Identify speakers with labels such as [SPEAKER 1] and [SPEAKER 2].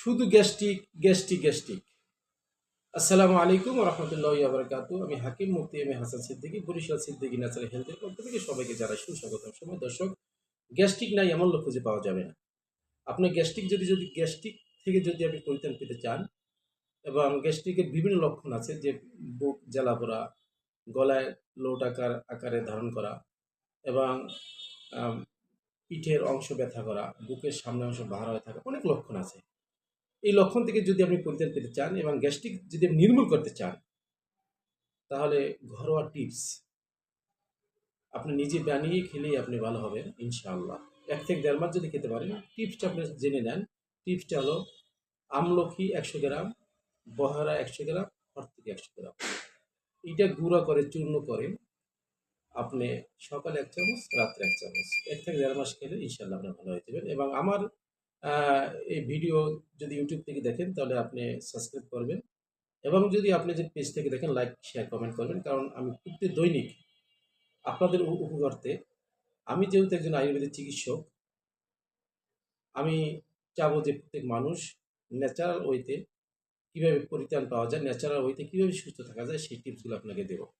[SPEAKER 1] শুধু gastric gastric gastric. আসসালামু আলাইকুম রহমতুল্লাহ আবরকাতু আমি Hakim Mufti M A Hasan Siddiqui, Barishal Siddiqui natural হেলথের পক্ষ থেকে সবাইকে জানাই সুস্বাগতম। সময় দর্শক, গ্যাস্ট্রিক নাই এমন লোক খুঁজে পাওয়া যাবে না। আপনার গ্যাস্ট্রিক যদি যদি গ্যাস্ট্রিক থেকে যদি আপনি পরিত্রাণ পেতে চান এবং গ্যাস্ট্রিকের বিভিন্ন লক্ষণ আছে, যে বুক জ্বালা পোড়া, গলায় লোট আকার, আকারে ধারণ করা এবং পিঠের অংশ ব্যথা করা, বুকের সামনে অংশ বাহার হয়ে থাকা অনেক লক্ষণ আছে। এই লক্ষণ থেকে যদি আপনি পরিত্রাণ পেতে চান এবং গ্যাস্ট্রিক যদি আপনি নির্মূল করতে চান, তাহলে ঘরোয়া টিপস। আপনি নিজে বানিয়ে খেলেই আপনি ভালো হবেন, ইনশাআল্লাহ। এক থেকে দেড় মাস যদি খেতে পারেন, টিপসটা আপনি জেনে নেন। টিপসটা হলো আমলকি একশো গ্রাম, বহারা একশো গ্রাম, হরতুকি একশো গ্রাম। এটা গুঁড়া করে, চূর্ণ করে আপনি সকালে এক চামচ, রাত্রে এক চামচ, এক থেকে দেড় মাস খেলে ইনশাল্লাহ আপনি ভালো হয়ে যাবেন। এবং আমার এই ভিডিও যদি ইউটিউব থেকে দেখেন, তাহলে আপনি সাবস্ক্রাইব করবেন। এবং যদি আপনি যে পেজ থেকে দেখেন, লাইক, শেয়ার, কমেন্ট করবেন। কারণ আমি প্রত্যেক দৈনিক আপনাদের উপ- উপকার্থে আমি যেহেতু একজন আয়ুর্বেদিক চিকিৎসক, আমি চাবো যে প্রত্যেক মানুষ ন্যাচারাল ওয়েতে কীভাবে পরিত্রাণ পাওয়া যায়, ন্যাচারাল ওয়েতে কীভাবে সুস্থ থাকা যায়, সেই টিপসগুলো আপনাকে দেবো।